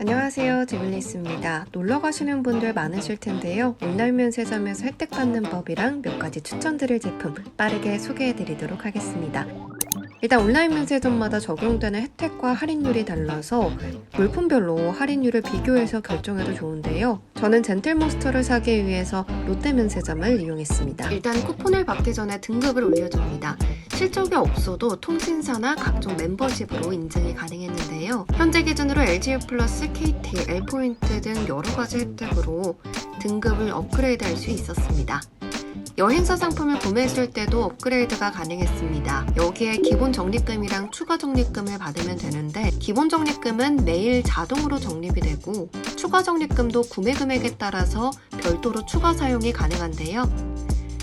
안녕하세요. 지블리스입니다. 놀러 가시는 분들 많으실 텐데요. 온라인 면세점에서 혜택 받는 법이랑 몇 가지 추천드릴 제품 빠르게 소개해 드리도록 하겠습니다. 일단 온라인 면세점마다 적용되는 혜택과 할인율이 달라서 물품별로 할인율을 비교해서 결정해도 좋은데요. 저는 젠틀몬스터를 사기 위해서 롯데 면세점을 이용했습니다. 일단 쿠폰을 받기 전에 등급을 올려줍니다. 실적이 없어도 통신사나 각종 멤버십으로 인증이 가능했는데요. 현재 기준으로 LG U 플러스, KT, L포인트 등 여러 가지 혜택으로 등급을 업그레이드 할 수 있었습니다. 여행사 상품을 구매했을 때도 업그레이드가 가능했습니다. 여기에 기본 적립금이랑 추가 적립금을 받으면 되는데 기본 적립금은 매일 자동으로 적립이 되고 추가 적립금도 구매 금액에 따라서 별도로 추가 사용이 가능한데요.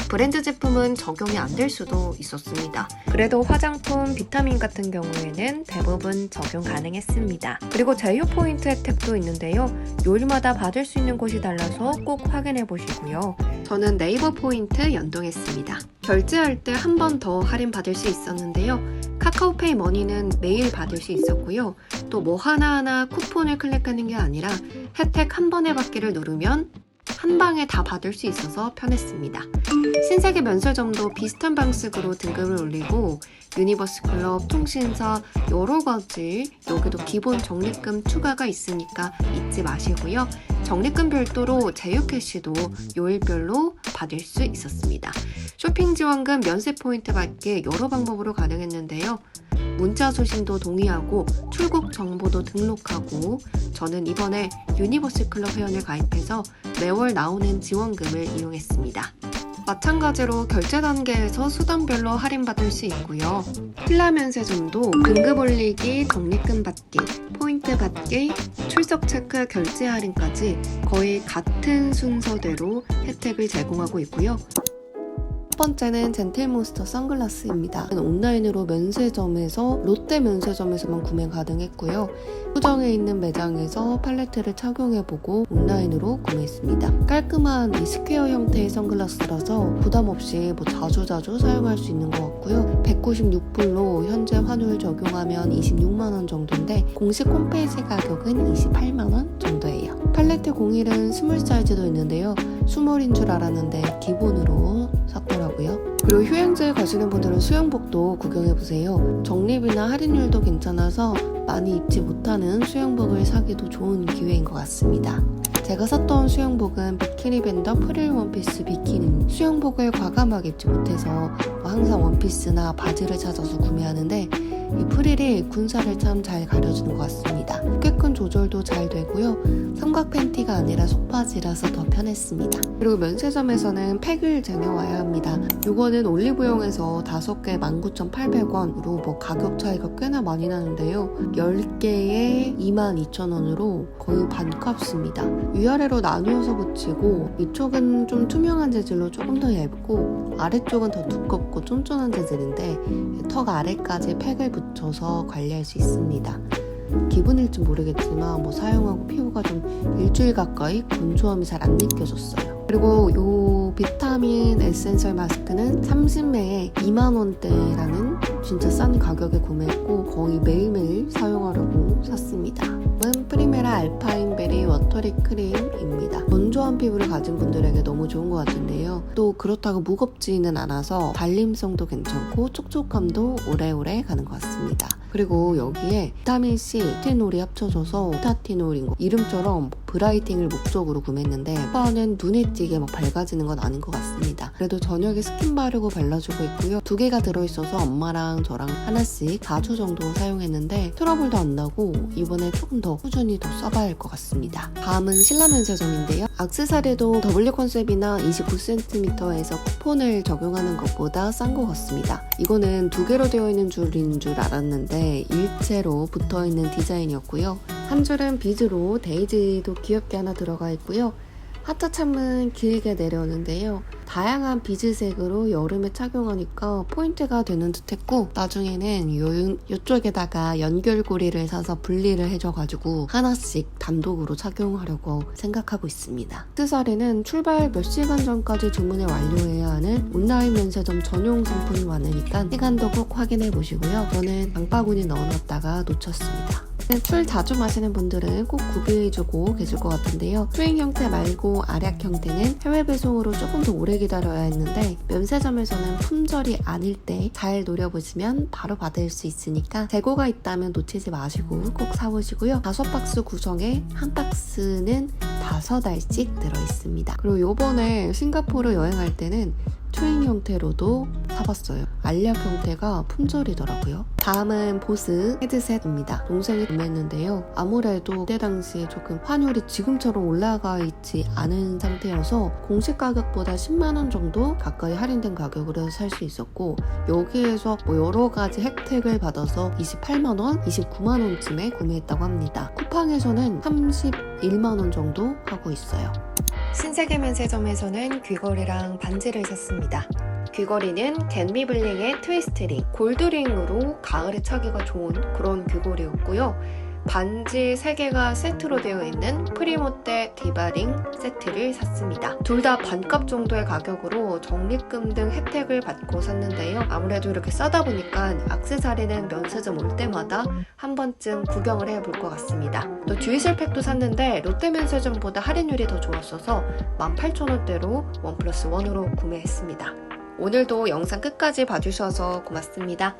브랜드 제품은 적용이 안 될 수도 있었습니다. 그래도 화장품, 비타민 같은 경우에는 대부분 적용 가능했습니다. 그리고 제휴 포인트 혜택도 있는데요. 요일마다 받을 수 있는 곳이 달라서 꼭 확인해 보시고요. 저는 네이버 포인트 연동했습니다. 결제할 때 한 번 더 할인 받을 수 있었는데요. 카카오페이 머니는 매일 받을 수 있었고요. 또 뭐 하나하나 쿠폰을 클릭하는 게 아니라 혜택 한 번에 받기를 누르면 한 방에 다 받을 수 있어서 편했습니다. 신세계 면세점도 비슷한 방식으로 등급을 올리고 유니버스 클럽, 통신사 여러 가지 여기도 기본 적립금 추가가 있으니까 잊지 마시고요. 적립금 별도로 제휴 캐시도 요일별로 받을 수 있었습니다. 쇼핑 지원금 면세 포인트 받기 여러 방법으로 가능했는데요. 문자 소신도 동의하고 출국 정보도 등록하고 저는 이번에 유니버스 클럽 회원을 가입해서 매월 나오는 지원금을 이용했습니다. 마찬가지로 결제 단계에서 수단별로 할인받을 수 있고요. 필라면세점도 등급 올리기, 적립금 받기, 포인트 받기, 출석 체크 결제 할인까지 거의 같은 순서대로 혜택을 제공하고 있고요. 첫 번째는 젠틀몬스터 선글라스입니다. 온라인으로 면세점에서 롯데 면세점에서만 구매 가능했고요. 수정에 있는 매장에서 팔레트를 착용해보고 온라인으로 구매했습니다. 깔끔한 이 스퀘어 형태의 선글라스라서 부담 없이 뭐 자주자주 사용할 수 있는 것 같고요. 196불로 현재 환율 적용하면 26만원 정도인데 공식 홈페이지 가격은 28만원 정도예요. 팔레트 공일은 스몰 사이즈도 있는데요. 스몰인 줄 알았는데 기본으로 샀더라고요. 그리고 휴양지 가시는 분들은 수영복도 구경해보세요. 적립이나 할인율도 괜찮아서 많이 입지 못하는 수영복을 사기도 좋은 기회인 것 같습니다. 제가 샀던 수영복은 비키니 밴더 프릴 원피스 비키니 수영복을 과감하게 입지 못해서 항상 원피스나 바지를 찾아서 구매하는데 이 프릴이 군살을 참 잘 가려주는 것 같습니다. 어깨끈 조절도 잘 되고요. 삼각 팬티가 아니라 속바지라서 더 편했습니다. 그리고 면세점에서는 팩을 쟁여와야 합니다. 이거는 올리브영에서 5개 19,800원으로 뭐 가격 차이가 꽤나 많이 나는데요. 10개에 22,000원으로 거의 반값입니다. 위아래로 나누어서 붙이고 이쪽은 좀 투명한 재질로 조금 더 얇고 아래쪽은 더 두껍고 쫀쫀한 재질인데 턱 아래까지 팩을 붙여서 관리할 수 있습니다. 기분일지 모르겠지만 뭐 사용하고 피부가 좀 일주일 가까이 건조함이 잘 안 느껴졌어요. 그리고 요 비타민 에센셜 마스크는 30매에 2만원대라는 진짜 싼 가격에 구매했고 거의 매일매일 사용하려고 샀습니다. 은 프리메라 알파인 베리 워터리 크림입니다. 건조한 피부를 가진 분들에게 너무 좋은 것 같은데요. 또 그렇다고 무겁지는 않아서 발림성도 괜찮고 촉촉함도 오래오래 가는 것 같습니다. 그리고 여기에 비타민C, 티놀이 합쳐져서 타티놀인 거 이름처럼 브라이팅을 목적으로 구매했는데 오빠는 눈에 띄게 막 밝아지는 건 아닌 것 같습니다. 그래도 저녁에 스킨 바르고 발라주고 있고요. 두 개가 들어있어서 엄마랑 저랑 하나씩 4주 정도 사용했는데 트러블도 안 나고 이번에 조금 더 꾸준히 더 써봐야 할 것 같습니다. 다음은 신라면세점인데요. 악세사리도 W 컨셉이나 29cm에서 쿠폰을 적용하는 것보다 싼 것 같습니다. 이거는 두 개로 되어 있는 줄인 줄 알았는데 일체로 붙어 있는 디자인이었고요. 한 줄은 비즈로 데이지도 귀엽게 하나 들어가 있고요. 하트 참은 길게 내려오는데요. 다양한 비즈색으로 여름에 착용하니까 포인트가 되는 듯 했고 나중에는 요, 요쪽에다가 연결고리를 사서 분리를 해줘가지고 하나씩 단독으로 착용하려고 생각하고 있습니다. 액세서리는 출발 몇 시간 전까지 주문을 완료해야 하는 온라인 면세점 전용 상품이 많으니까 시간도 꼭 확인해 보시고요. 저는 장바구니 넣어놨다가 놓쳤습니다. 술 자주 마시는 분들은 꼭 구비해주고 계실 것 같은데요. 투잉 형태 말고 알약 형태는 해외 배송으로 조금 더 오래 기다려야 했는데 면세점에서는 품절이 아닐 때 잘 노려보시면 바로 받을 수 있으니까 재고가 있다면 놓치지 마시고 꼭 사보시고요. 다섯 박스 구성에 한 박스는 다섯 알씩 들어있습니다. 그리고 요번에 싱가포르 여행할 때는 트윈 형태로도 사봤어요. 알약 형태가 품절이더라고요. 다음은 보스 헤드셋입니다. 동생이 구매했는데요. 아무래도 그때 당시에 조금 환율이 지금처럼 올라가 있지 않은 상태여서 공식 가격보다 10만원 정도 가까이 할인된 가격으로 살 수 있었고 여기에서 뭐 여러 가지 혜택을 받아서 28만원, 29만원쯤에 구매했다고 합니다. 쿠팡에서는 31만원 정도 하고 있어요. 신세계 면세점에서는 귀걸이랑 반지를 샀습니다. 귀걸이는 댄미블링의 트위스트링, 골드링으로 가을에 차기가 좋은 그런 귀걸이였고요. 반지 3개가 세트로 되어 있는 프리모떼 디바링 세트를 샀습니다. 둘 다 반값 정도의 가격으로 적립금 등 혜택을 받고 샀는데요. 아무래도 이렇게 싸다 보니까 악세사리는 면세점 올 때마다 한 번쯤 구경을 해볼 것 같습니다. 또 듀이셀 팩도 샀는데 롯데 면세점보다 할인율이 더 좋았어서 18,000원대로 원 플러스 원으로 구매했습니다. 오늘도 영상 끝까지 봐주셔서 고맙습니다.